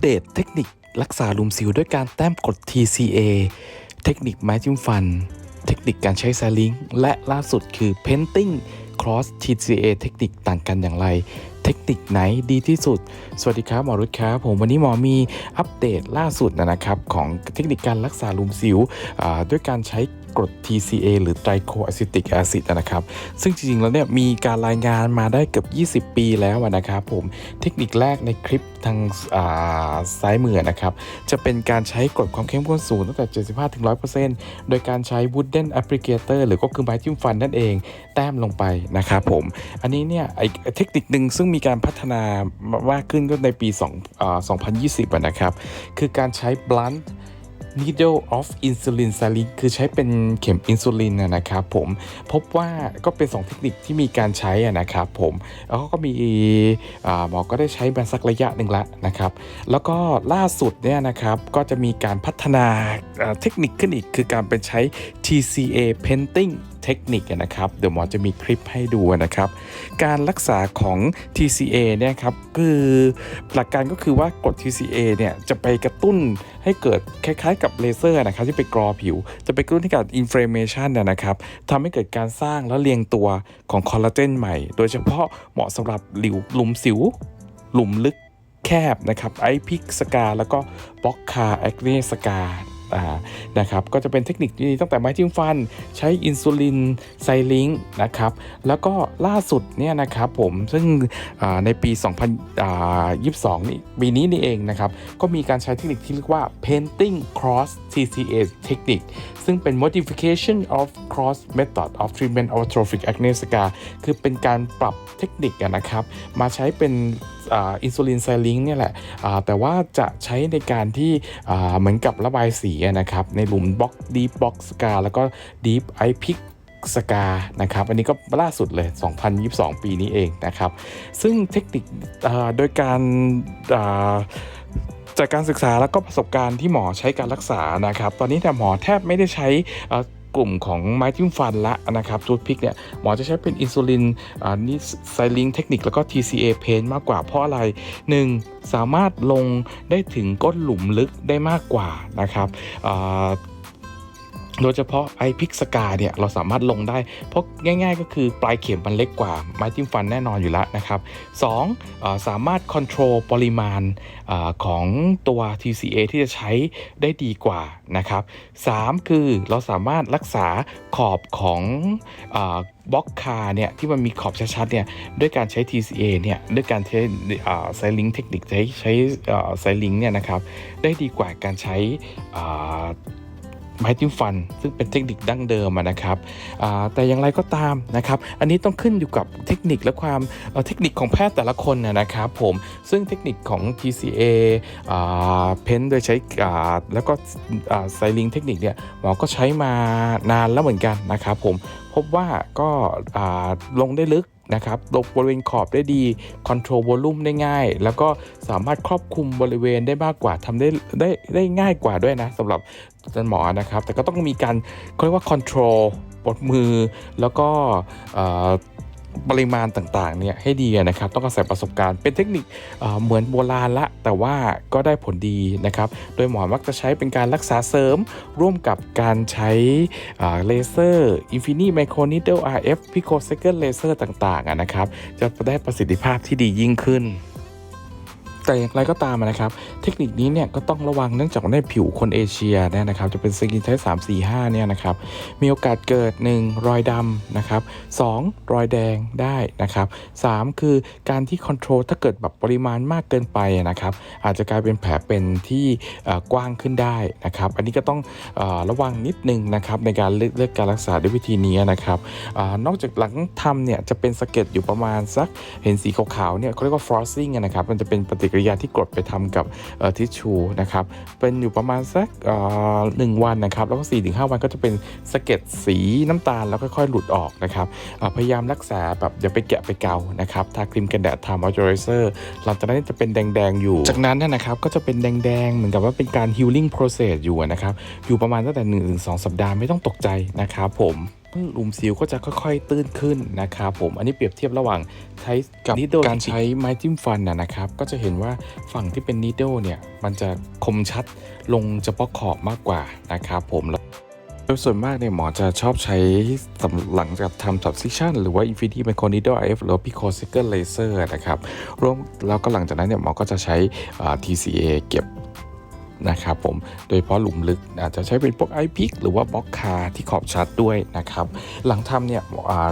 เดตเทคนิครักษาลุมสิวด้วยการแต้มกด TCA เทคนิคไม้จิ้มฟัน เทคนิคการใช้ไซลิงและล่าสุดคือ Painting Cross TCA เทคนิคต่างกันอย่างไร เทคนิคไหนดีที่สุด สวัสดีครับหมอรุตครับ ผมวันนี้หมอมีอัปเดตล่าสุดนะครับ ของเทคนิคการรักษาลุมสิวด้วยการใช้ กรด TCA หรือไตรโคอะซิติกแอซิดนะครับ ซึ่งจริงๆ แล้วเนี่ยมีการรายงานมาได้เกือบ 20 ปีแล้วนะครับผม เทคนิคแรกในคลิปทางาซ้ายมือนะครับ จะเป็นการใช้กรดความเข้มข้นสูงตั้งแต่ 75-100%โดยการใช้ wooden applicator หรือก็คือไม้จิ้มฟันนั่นเอง แต้มลงไปนะครับผม อันนี้เนี่ยไอเทคนิคหนึ่งซึ่งมีการพัฒนามากขึ้นก็ในปี 2 2020นะครับ คือการใช้ blunt needle of insulin saline คือใช้เป็นเข็มอินซูลินนะครับผมพบว่าก็เป็น 2 เทคนิคที่มีการใช้นะครับผมแล้วก็มีหมอก็ได้ใช้มาสักระยะหนึ่งแล้วนะครับ แล้วก็ล่าสุดเนี่ยนะครับก็จะมีการพัฒนาอ่าเทคนิคขึ้นอีกคือการเป็นใช้ TCA painting เทคนิคอะนะครับ เดี๋ยวหมอจะมีคลิปให้ดูนะครับ การรักษาของ TCA เนี่ยครับคือหลักการก็คือว่ากด TCA เนี่ยจะไปกระตุ้นให้เกิดคล้ายๆ กับเลเซอร์นะครับที่ไปกรอผิว จะไปกระตุ้นให้เกิด inflammation นนะครับทำให้เกิดการสร้างและเรียงตัวของคอลลาเจนใหม่ โดยเฉพาะเหมาะสำหรับหลิวหลุมสิว หลุมลึกแคบนะครับไอพิกสกาแล้วก็บล็อกคาแอคเนสกา นะครับก็จะเป็นเทคนิคที่ดีตั้งแต่ไม้จิ้มฟัน ใช้อินซูลินไซลิงนะครับแล้วก็ล่าสุดเนี่ยนะครับผมซึ่งอ่าในปี 2022 นี่ปีนี้นี่เองนะครับก็มีการใช้เทคนิคที่เรียกว่า painting cross TCA เทคนิคซึ่งเป็น modification of cross method of treatment of atrophic acne scar คือเป็นการปรับเทคนิคนะครับมาใช้เป็นอินซูลินไซลิงเนี่ยแหละแต่ว่าจะใช้ในการที่เหมือนกับระบายสีนะครับ ในหลุมบล็อกดีบล็อกสกาแล้วก็ดีฟไอพิกสกานะครับ อันนี้ก็ล่าสุดเลย 2022 ปีนี้เองนะครับ ซึ่งเทคนิคโดยการจากการศึกษาแล้วก็ประสบการณ์ที่หมอใช้การรักษานะครับ ตอนนี้แต่หมอแทบไม่ได้ใช้ กลุ่มของไม้จิ้มฟันละนะครับทูธพิกเนี่ยหมอจะใช้เป็นอินซูลินอ่านิไซลิงเทคนิคแล้วก็ TCA เพนมากกว่าเพราะอะไร 1. สามารถลงได้ถึงก้นหลุมลึกได้มากกว่านะครับอ่า โดยเฉพาะไอพิกสกาเนี่ยเราสามารถลงได้ เพราะง่าย ๆ ก็คือปลายเข็มมันเล็กกว่าไม้จิ้มฟันแน่นอนอยู่แล้วนะครับสองสามารถควบคุมปริมาณอของตัว TCA ที่จะใช้ได้ดีกว่านะครับสามคือเราสามารถรักษาขอบของบล็อกคาเนี่ยที่มันมีขอบชัดๆเนี่ยด้วยการใช้ TCA เนี่ยด้วยการใช้ไซลิงเทคนิคใช้ใช้ไซลิงเนี่ยนะครับได้ดีกว่าการใช้ ไม้จิ้มฟัน ซึ่งเป็นเทคนิคดั้งเดิมนะครับแต่อย่างไรก็ตามนะครับ อันนี้ต้องขึ้นอยู่กับเทคนิคและความเทคนิคของแพทย์แต่ละคนนะครับผมซึ่งเทคนิคของ TCA เพ้นโดยใช้อ่าแล้วก็ไซลิงเทคนิคเนี่ยหมอก็ใช้มานานแล้วเหมือนกันนะครับผมพบว่าก็ลงได้ลึก นะครับลบบริเวณขอบได้ดีคอนโทรลวอลลุ่มได้ง่าย แล้วก็สามารถครอบคลุมบริเวณได้มากกว่าทำได้ได้ได้ง่ายกว่าด้วยนะสำหรับอาจารย์หมอนะครับ แต่ก็ต้องมีการเขาเรียกว่าคอนโทรลปลดมือแล้วก็ ปริมาณต่างๆเนี่ยให้ดีนะครับต้องอาศัยประสบการณ์เป็นเทคนิคเเหมือนโบราณละ แต่ว่าก็ได้ผลดีนะครับ โดยหมอมักจะใช้เป็นการรักษาเสริม ร่วมกับการใช้เลเซอร์อินฟินิไมโครนิดเดิลอาร์เอฟพิโคเซเกิลเลเซอร์ต่างๆนะครับ จะได้ประสิทธิภาพที่ดียิ่งขึ้น แต่อย่างไรก็ตามนะครับ เทคนิคนี้เนี่ยก็ต้องระวังเนื่องจากในผิวคนเอเชียเนี่ยนะครับ จะเป็นสกินไทป์3 4 5เนี่ยนะครับ มีโอกาสเกิด 1. รอยดำนะครับ 2. รอยแดงได้นะครับ 3. คือการที่คอนโทรลถ้าเกิดแบบปริมาณมากเกินไปนะครับ อาจจะกลายเป็นแผลเป็นที่กว้างขึ้นได้นะครับ อันนี้ก็ต้องอระวังนิดนึงนะครับในการเลือกการรักษาด้วยวิธีนี้นะครับอนอกจากหลังทำเนี่ยจะเป็นสะเก็ดอยู่ประมาณสักเห็นสีขาวๆเนี่ยเขาเรียกว่า frosting นะครับมันจะเป็นปฏิกิริยาที่กรดไปทำกับทิชชูนะครับเป็นอยู่ประมาณสักหนึ่งวันนะครับแล้วก็4ี่ถึงหวันก็จะเป็นสะเก็ดสีน้ำตาลแล้วค่อยๆหลุดออกนะครับพยายามรักษาแบบอย่าไปแกะไปเกานะครับทาครีมกันแดดทามอยเจอไรเซอร์หลังจากนั้นจะเป็นแดงๆอยู่ จากนั้นนะครับก็จะเป็นแดงๆเหมือนกับว่าเป็นการ healing process อยู่นะครับอยู่ประมาณตั้งแต่1-2สัปดาห์ไม่ต้องตกใจนะครับผม หลุมสิวก็จะค่อยๆตื้นขึ้นนะครับผมอันนี้เปรียบเทียบระหว่างใช้กับการใช้ไม้จิ้มฟันนะนะครับ ก็จะเห็นว่าฝั่งที่เป็นนีดเดิลเนี่ยมันจะคมชัดลงเฉพาะขอบมากกว่านะครับผมโดยส่วนมากเนี่ยหมอจะชอบใช้สำหลังจากทำ subcision หรือว่า infinity micro needle IF หรือว่า pico second laser นะครับรวมแล้วก็หลังจากนั้นเนี่ยหมอก็จะใช้อ่า TCA เก็บ นะครับผมโดยเฉพาะหลุมลึกอาจจะใช้เป็นพวกไอพิกหรือว่าบล็อกคาที่ขอบชัดด้วยนะครับหลังทำเนี่ย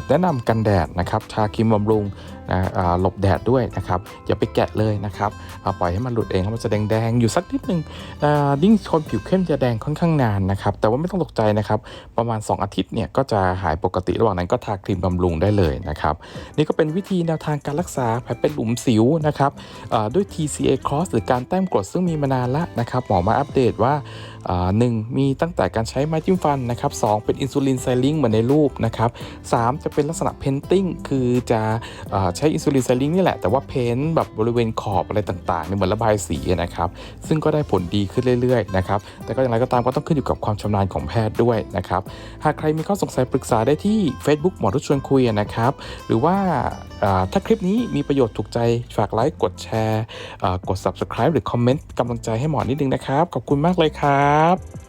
แนะนำกันแดดนะครับทาครีมบำรุง นะหลบแดดด้วยนะครับอย่าไปแกะเลยนะครับเอาปล่อยให้มันหลุดเองแล้มันจะแดงๆอยู่สักนิดนึงยิ่งคนผิวเข้มจะแดงค่อนข้างนานนะครับแต่ว่าไม่ต้องตกใจนะครับประมาณ 2 อาทิตย์เนี่ยก็จะหายปกติระหว่างนั้นก็ทาครีมบำรุงได้เลยนะครับนี่ก็เป็นวิธีแนวทางการรักษาแผลเป็นหลุมสิวนะครับด้วย TCA Cross หรือการแต้มกรดซึ่งมีมานานละนะครับหมอมาอัปเดตว่า หนึ่งมีตั้งแต่การใช้ไม้จิ้มฟันนะครับสองเป็นอินซูลินไซลิงเหมือนในรูปนะครับสามจะเป็นลักษณะเพนติ้งคือจะอใช้อินซูลินไซลิงนี่แหละ แต่ว่าเพ้นแบบบริเวณขอบอะไรต่างๆเนี่เหมือนระบายสีนะครับซึ่งก็ได้ผลดีขึ้นเรื่อยๆนะครับแต่ก็อย่างไรก็ตามก็ต้องขึ้นอยู่กับความชำนาญของแพทย์ด้วยนะครับหากใครมีข้อสงสัยปรึกษาได้ที่ Facebook หมอทุกชวนคุยนะครับหรือว่าถ้าคลิปนี้มีประโยชน์ถูกใจฝากไลค์กดแชร์กด Subscribe หรือคอมเมนต์กำลังใจให้หมอนิดนึงนะครับ ขอบคุณมากเลยคครับ